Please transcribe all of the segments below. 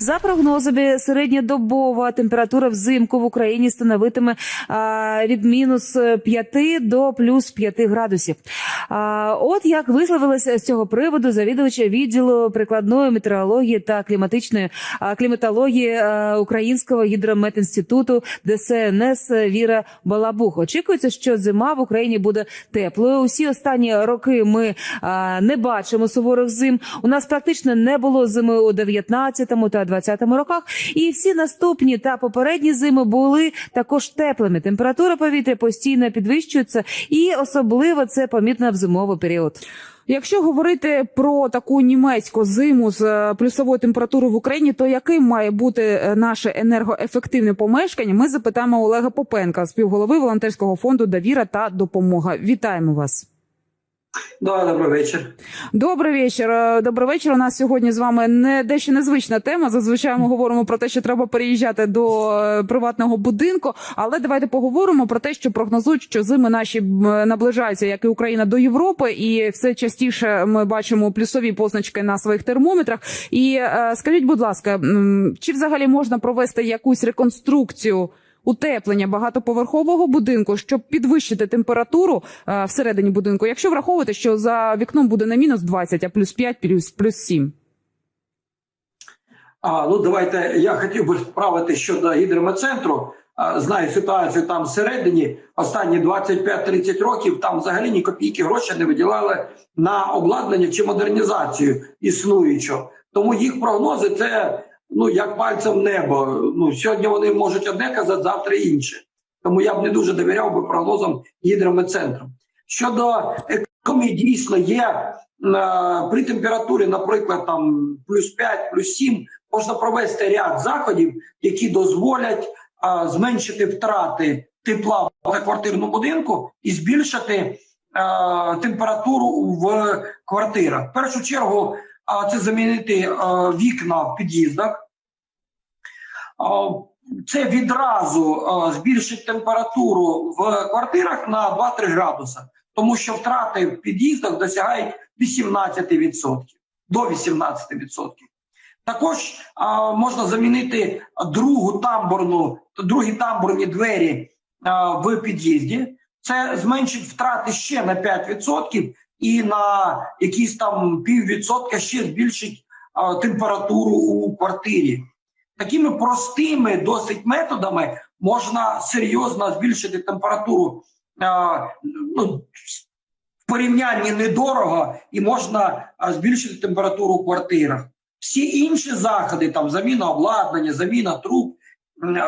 За прогнозами, середньодобова температура взимку в Україні становитиме від мінус 5 до плюс 5 градусів. От як висловилася з цього приводу завідувача відділу прикладної метеорології та кліматичної кліматології Українського гідрометінституту ДСНС Віра Балабух. Очікується, що зима в Україні буде теплою. Усі останні роки ми не бачимо суворих зим. У нас практично не було зими у 19-му та 20-му роках. І всі наступні та попередні зими були також теплими. Температура повітря постійно підвищується, і особливо це помітно в зимовий період. Якщо говорити про таку німецьку зиму з е, плюсовою температурою в Україні, то яким має бути е, наше енергоефективне помешкання? Ми запитаємо Олега Попенка, співголови волонтерського фонду Довіра та допомога. Вітаємо вас. Да, добрий вечір. Добрий вечір. Е, Добрий вечір. У нас сьогодні з вами не дещо незвична тема. Зазвичай ми говоримо про те, що треба переїжджати до е, приватного будинку. Але давайте поговоримо про те, що прогнозують, що зими наші наближаються, як і Україна до Європи, і все частіше ми бачимо плюсові позначки на своїх термометрах. І е, скажіть, будь ласка, чи взагалі можна провести якусь реконструкцію? Утеплення багатоповерхового будинку, щоб підвищити температуру е, всередині будинку, якщо враховувати, що за вікном буде не мінус 20, а плюс 5, плюс, плюс 7. А, ну давайте я хотів би справити щодо гідрометцентру. А, знаю ситуацію там всередині. Останні 25-30 років там взагалі ні копійки грошей не виділяли на обладнання чи модернізацію існуючого. Тому їх прогнози це ну як пальцем небо. Ну сьогодні вони можуть одне казати, завтра інше. Тому я б не дуже довіряв би прогнозам гідрометцентру. Щодо економії, дійсно є е, при температурі, наприклад, там плюс 5, плюс 7, можна провести ряд заходів, які дозволять е, зменшити втрати тепла в квартирному будинку і збільшити е, температуру в квартирах. В першу чергу це замінити е, вікна в під'їздах. Е, це відразу е, збільшить температуру в квартирах на 2-3 градуса, тому що втрати в під'їздах досягають 18%, до 18%. Також можна замінити другу тамбурну, другі тамбурні двері в під'їзді. Це зменшить втрати ще на 5% і на якісь там піввідсотка ще збільшить е, температуру у квартирі. Такими простими досить методами можна серйозно збільшити температуру е, ну, в порівнянні недорого, і можна збільшити температуру у квартирах. Всі інші заходи, там заміна обладнання, заміна труб,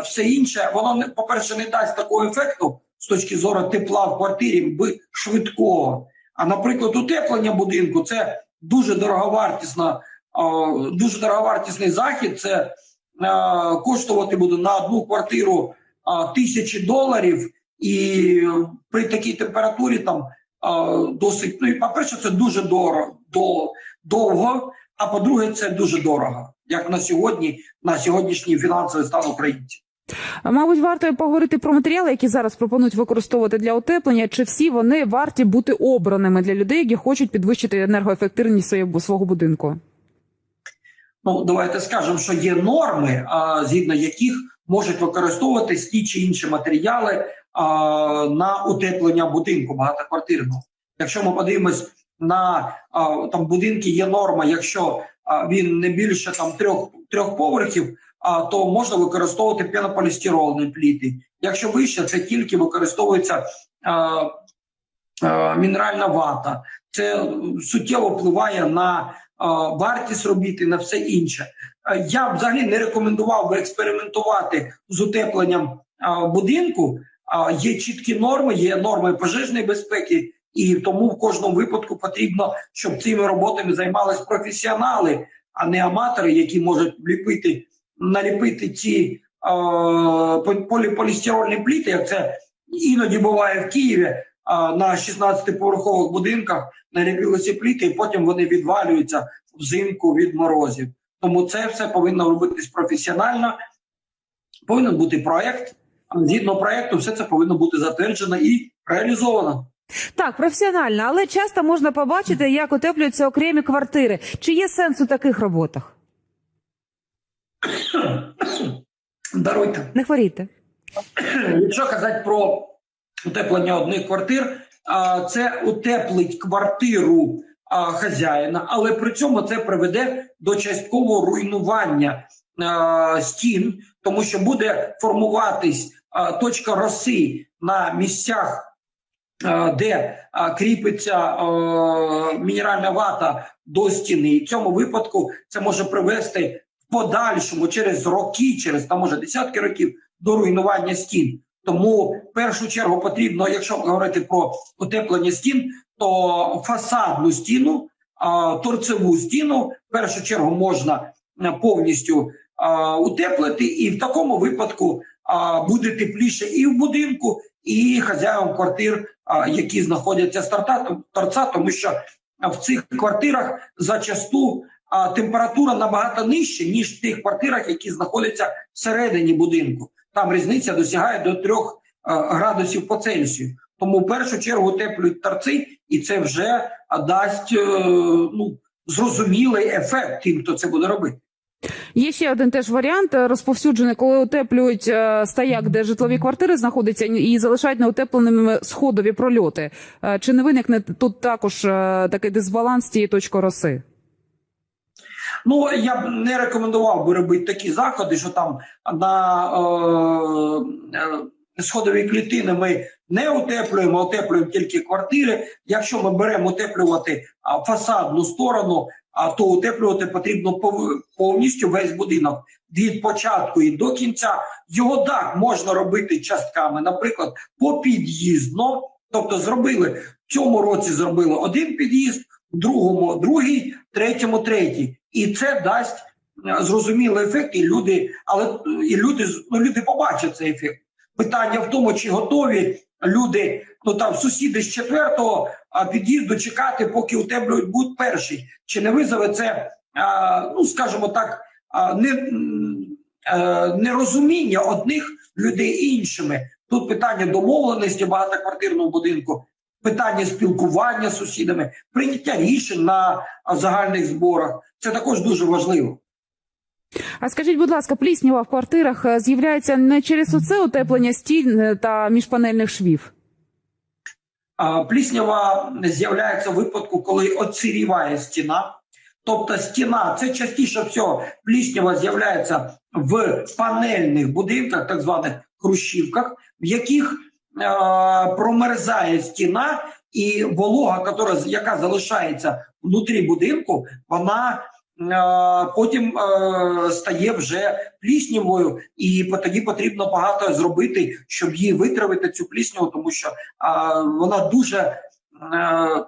все інше, воно не- по-перше, не дасть такого ефекту з точки зору тепла в квартирі би швидкого. А наприклад, утеплення будинку це дуже дороговартісна, е, дуже дороговартісний захід. Це е, коштувати буде на одну квартиру е, тисячі доларів, і при такій температурі там е, досить. Ну і по-перше, це дуже дорого довго. А по-друге, це дуже дорого, як на сьогодні, на сьогоднішній фінансовий стан українців. Мабуть, варто поговорити про матеріали, які зараз пропонують використовувати для утеплення. Чи всі вони варті бути обраними для людей, які хочуть підвищити енергоефективність свого будинку? Ну, давайте скажемо, що є норми, згідно яких можуть використовуватись ті чи інші матеріали на утеплення будинку багатоквартирного. Якщо ми подивимось на там будинки, є норма, якщо він не більше там трьох трьох поверхів, то можна використовувати пенополістирольні пліти. Якщо вище, це тільки використовується мінеральна вата. Це суттєво впливає на вартість робіт і на все інше. Я взагалі не рекомендував би експериментувати з утепленням будинку. Є чіткі норми, є норми пожежної безпеки, і тому в кожному випадку потрібно, щоб цими роботами займались професіонали, а не аматори, які можуть ліпити, наліпити ці поліполістирольні пліти, як це іноді буває в Києві на 16-поверхових будинках наліпилися пліти, і потім вони відвалюються взимку від морозів. Тому це все повинно робитись професіонально. Повинен бути проект. Згідно проекту, все це повинно бути затверджено і реалізовано. Так, професіонально, але часто можна побачити, як утеплюються окремі квартири. Чи є сенс у таких роботах? Даруйте. Не хворійте. Якщо казати про утеплення одних квартир, це утеплить квартиру хазяїна, але при цьому це приведе до часткового руйнування стін, тому що буде формуватись точка роси на місцях. Де а, кріпиться а, мінеральна вата до стіни, і в цьому випадку це може привести подальшому через роки, через там може десятки років до руйнування стін. Тому в першу чергу потрібно, якщо говорити про утеплення стін, то фасадну стіну, торцеву стіну в першу чергу можна е, повністю утеплити, і в такому випадку буде тепліше і в будинку, і хазяїнам квартир, які знаходяться з торця, тому що в цих квартирах зачасту а, температура набагато нижча, ніж в тих квартирах, які знаходяться всередині будинку. Там різниця досягає до 3 градусів по Цельсію. Тому в першу чергу утеплюють торці, і це вже дасть е, ну, зрозумілий ефект тим, хто це буде робити. Є ще один теж варіант е, розповсюджений, коли утеплюють е, стояк, де житлові квартири знаходяться, і залишають неутепленими сходові прольоти. Е, Чи не виникне тут також е, такий дисбаланс цієї точки роси? Ну я б не рекомендував би робити такі заходи, що там на е, е, сходові клітини ми не утеплюємо, утеплюємо тільки квартири. Якщо ми беремо утеплювати фасадну сторону, то утеплювати потрібно пов- повністю весь будинок від початку і до кінця. Його так можна робити частками, наприклад, по під'їздно. Тобто, зробили в цьому році зробили один під'їзд, другому другий, третьому третій, і це дасть е, зрозумілий ефект. І люди, але і люди ну, люди побачать цей ефект. Питання в тому, чи готові люди, ну там сусіди з четвертого під'їзду чекати, поки утеплюють будуть перший, чи не визове це, а, ну скажімо так, а, не, м, е, нерозуміння одних людей іншими. Тут питання домовленості в багатоквартирному будинку, питання спілкування з сусідами, прийняття рішень на загальних зборах. Це також дуже важливо. А скажіть, будь ласка, пліснява в квартирах е, з'являється не через оце утеплення стін е, та міжпанельних швів? Пліснява з'являється в випадку, коли оциріває стіна. Тобто стіна це частіше всього пліснява з'являється в панельних будинках, так званих хрущівках, в яких промерзає стіна, і волога, яка, залишається внутрі будинку, вона е, потім е, стає вже пліснявою, і тоді потрібно багато зробити, щоб її витравити цю плісняву, тому що вона дуже, е,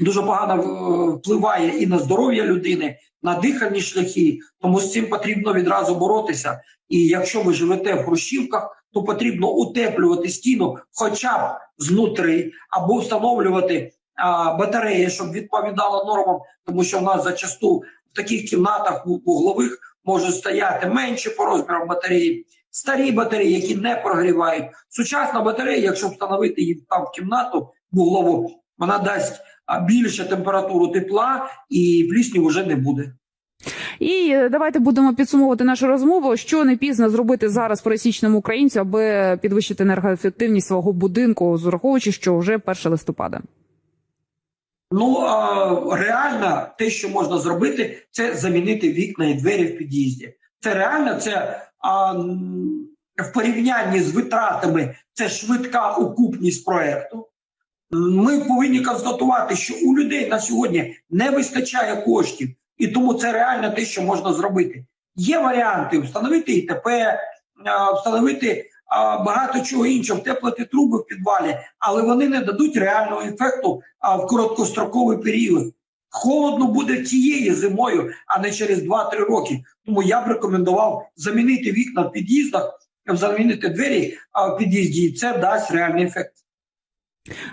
дуже погано е, впливає і на здоров'я людини, на дихальні шляхи. Тому з цим потрібно відразу боротися. І якщо ви живете в хрущівках, то потрібно утеплювати стіну, хоча б знутри, або встановлювати а, батареї, щоб відповідало нормам, тому що в нас зачасту в таких кімнатах ву- вуглових можуть стояти менші по розмірам батареї, старі батареї, які не прогрівають. Сучасна батарея, якщо встановити її там в кімнату вуглову, вона дасть більше температуру тепла і плісні вже не буде. І е, давайте будемо підсумовувати нашу розмову. Що не пізно зробити зараз пересічному українцю, аби підвищити енергоефективність свого будинку, зраховуючи, що вже 1 листопада. Ну реально, те, що можна зробити, це замінити вікна і двері в під'їзді. Це реально, це а, в порівнянні з витратами, це швидка окупність проекту. Ми повинні констатувати, що у людей на сьогодні не вистачає коштів, і тому це реально те, що можна зробити. Є варіанти встановити ІТП, а, встановити багато чого іншого, втеплити труби в підвалі, але вони не дадуть реального ефекту в короткостроковий період. Холодно буде цією зимою, а не через 2-3 роки. Тому я б рекомендував замінити вікна в під'їздах, замінити двері в під'їзді, і це дасть реальний ефект.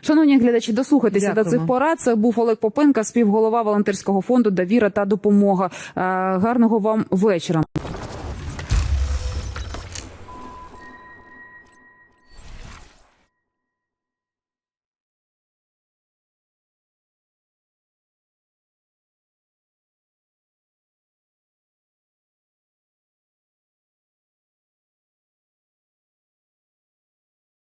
Шановні глядачі, дослухайтеся до цих порад. Це був Олег Попенка, співголова волонтерського фонду Довіра та допомога. Е, Гарного вам вечора.